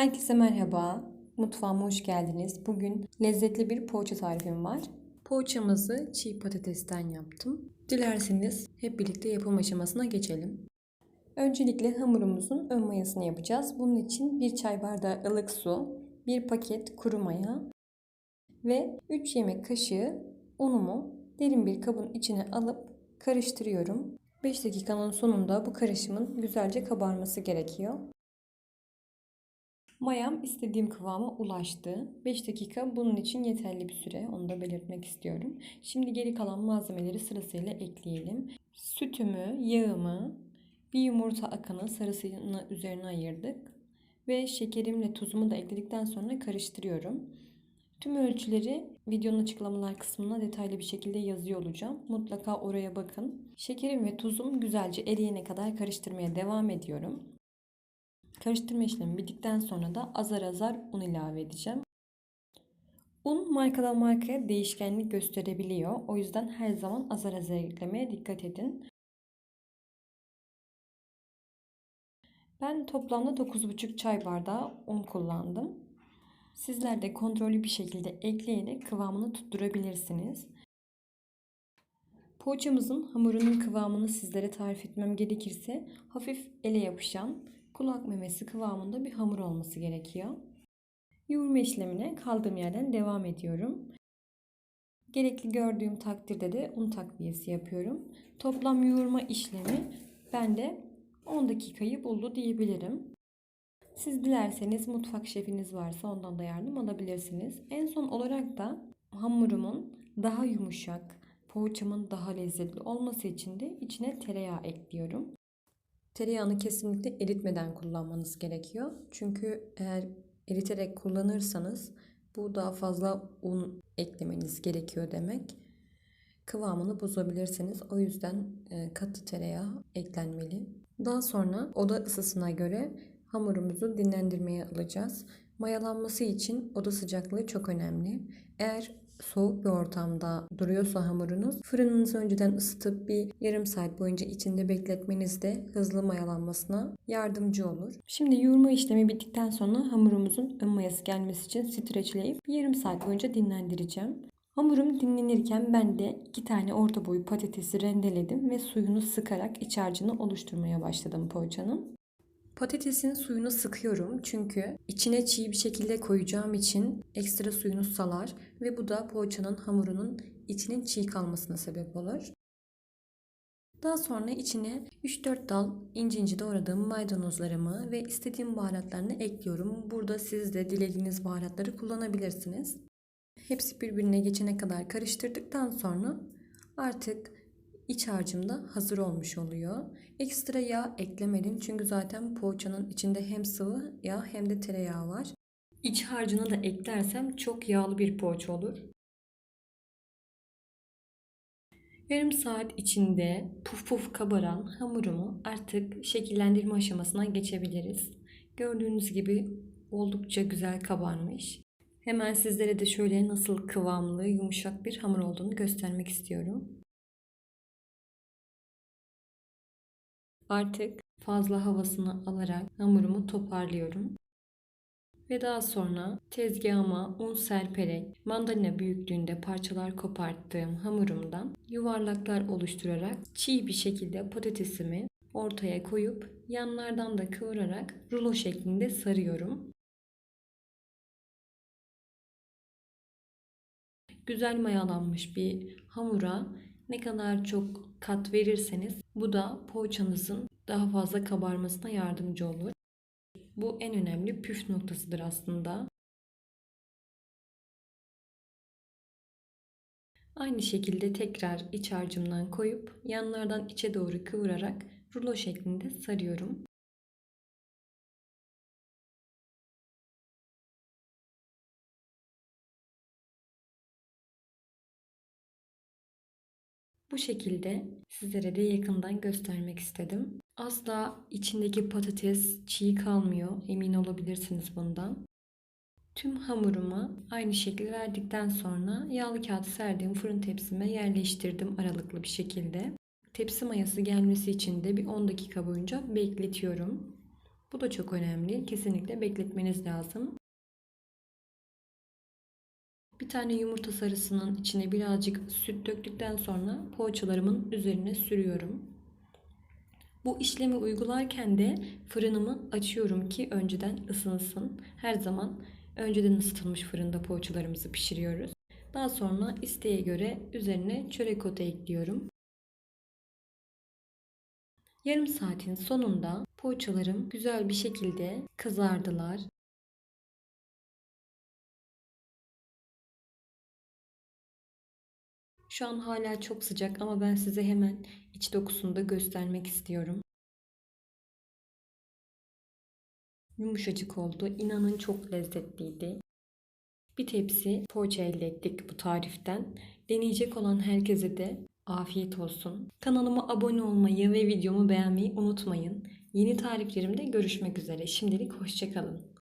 Herkese merhaba. Mutfağıma hoş geldiniz. Bugün lezzetli bir poğaça tarifim var. Poğaçamızı çiğ patatesten yaptım. Dilerseniz hep birlikte yapım aşamasına geçelim. Öncelikle hamurumuzun ön mayasını yapacağız. Bunun için 1 çay bardağı ılık su, 1 paket kuru maya ve 3 yemek kaşığı unumu derin bir kabın içine alıp karıştırıyorum. 5 dakikanın sonunda bu karışımın güzelce kabarması gerekiyor. Mayam istediğim kıvama ulaştı. 5 dakika bunun için yeterli bir süre. Onu da belirtmek istiyorum. Şimdi geri kalan malzemeleri sırasıyla ekleyelim. Sütümü, yağımı, bir yumurta akını sarısını üzerine ayırdık. Ve şekerimle tuzumu da ekledikten sonra karıştırıyorum. Tüm ölçüleri videonun açıklamalar kısmına detaylı bir şekilde yazıyor olacağım. Mutlaka oraya bakın. Şekerim ve tuzum güzelce eriyene kadar karıştırmaya devam ediyorum. Karıştırma işlemi bittikten sonra da azar azar un ilave edeceğim. Un markadan markaya değişkenlik gösterebiliyor. O yüzden her zaman azar azar eklemeye dikkat edin. Ben toplamda 9,5 çay bardağı un kullandım. Sizler de kontrollü bir şekilde ekleyerek kıvamını tutturabilirsiniz. Poğaçamızın hamurunun kıvamını sizlere tarif etmem gerekirse hafif ele yapışan kulak memesi kıvamında bir hamur olması gerekiyor. Yoğurma işlemine kaldığım yerden devam ediyorum. Gerekli gördüğüm takdirde de un takviyesi yapıyorum. Toplam yoğurma işlemi bende 10 dakikayı buldu diyebilirim. Siz dilerseniz mutfak şefiniz varsa ondan da yardım alabilirsiniz. En son olarak da hamurumun daha yumuşak, poğaçamın daha lezzetli olması için de içine tereyağı ekliyorum. Tereyağını kesinlikle eritmeden kullanmanız gerekiyor. Çünkü eğer eriterek kullanırsanız bu daha fazla un eklemeniz gerekiyor demek. Kıvamını bozabilirsiniz. O yüzden e, katı tereyağı eklenmeli. Daha sonra oda ısısına göre hamurumuzu dinlendirmeye alacağız. Mayalanması için oda sıcaklığı çok önemli. Eğer soğuk bir ortamda duruyorsa hamurunuz fırınınızı önceden ısıtıp bir yarım saat boyunca içinde bekletmeniz de hızlı mayalanmasına yardımcı olur. Şimdi yoğurma işlemi bittikten sonra hamurumuzun ön mayası gelmesi için streçleyip yarım saat boyunca dinlendireceğim. Hamurum dinlenirken ben de iki tane orta boy patatesi rendeledim ve suyunu sıkarak iç harcını oluşturmaya başladım poğaçanın. Patatesin suyunu sıkıyorum çünkü içine çiğ bir şekilde koyacağım için ekstra suyunu salar ve bu da poğaçanın hamurunun içinin çiğ kalmasına sebep olur. Daha sonra içine 3-4 dal ince ince doğradığım maydanozlarımı ve istediğim baharatlarını ekliyorum. Burada siz de dilediğiniz baharatları kullanabilirsiniz. Hepsi birbirine geçene kadar karıştırdıktan sonra artık iç harcım da hazır olmuş oluyor. Ekstra yağ eklemedim çünkü zaten poğaçanın içinde hem sıvı yağ hem de tereyağı var. İç harcını da eklersem çok yağlı bir poğaça olur. Yarım saat içinde puf puf kabaran hamurumu artık şekillendirme aşamasına geçebiliriz. Gördüğünüz gibi oldukça güzel kabarmış. Hemen sizlere de şöyle nasıl kıvamlı, yumuşak bir hamur olduğunu göstermek istiyorum. Artık fazla havasını alarak hamurumu toparlıyorum. Ve daha sonra tezgahıma un serperek mandalina büyüklüğünde parçalar koparttığım hamurumdan yuvarlaklar oluşturarak çiğ bir şekilde patatesimi ortaya koyup yanlardan da kıvırarak rulo şeklinde sarıyorum. Güzel mayalanmış bir hamura ne kadar çok kat verirseniz bu da poğaçanızın daha fazla kabarmasına yardımcı olur. Bu en önemli püf noktasıdır aslında. Aynı şekilde tekrar iç harcımdan koyup yanlardan içe doğru kıvırarak rulo şeklinde sarıyorum. Bu şekilde sizlere de yakından göstermek istedim. Asla içindeki patates çiğ kalmıyor. Emin olabilirsiniz bundan. Tüm hamurumu aynı şekilde verdikten sonra yağlı kağıt serdiğim fırın tepsime yerleştirdim aralıklı bir şekilde. Tepsi mayası gelmesi için de bir 10 dakika boyunca bekletiyorum. Bu da çok önemli. Kesinlikle bekletmeniz lazım. Bir tane yumurta sarısının içine birazcık süt döktükten sonra poğaçalarımın üzerine sürüyorum. Bu işlemi uygularken de fırınımı açıyorum ki önceden ısınsın. Her zaman önceden ısıtılmış fırında poğaçalarımızı pişiriyoruz. Daha sonra isteğe göre üzerine çörek otu ekliyorum. Yarım saatin sonunda poğaçalarım güzel bir şekilde kızardılar. Şu an hala çok sıcak ama ben size hemen iç dokusunu da göstermek istiyorum. Yumuşacık oldu. İnanın çok lezzetliydi. Bir tepsi poğaça elde ettik bu tariften. Deneyecek olan herkese de afiyet olsun. Kanalıma abone olmayı ve videomu beğenmeyi unutmayın. Yeni tariflerimde görüşmek üzere. Şimdilik hoşçakalın.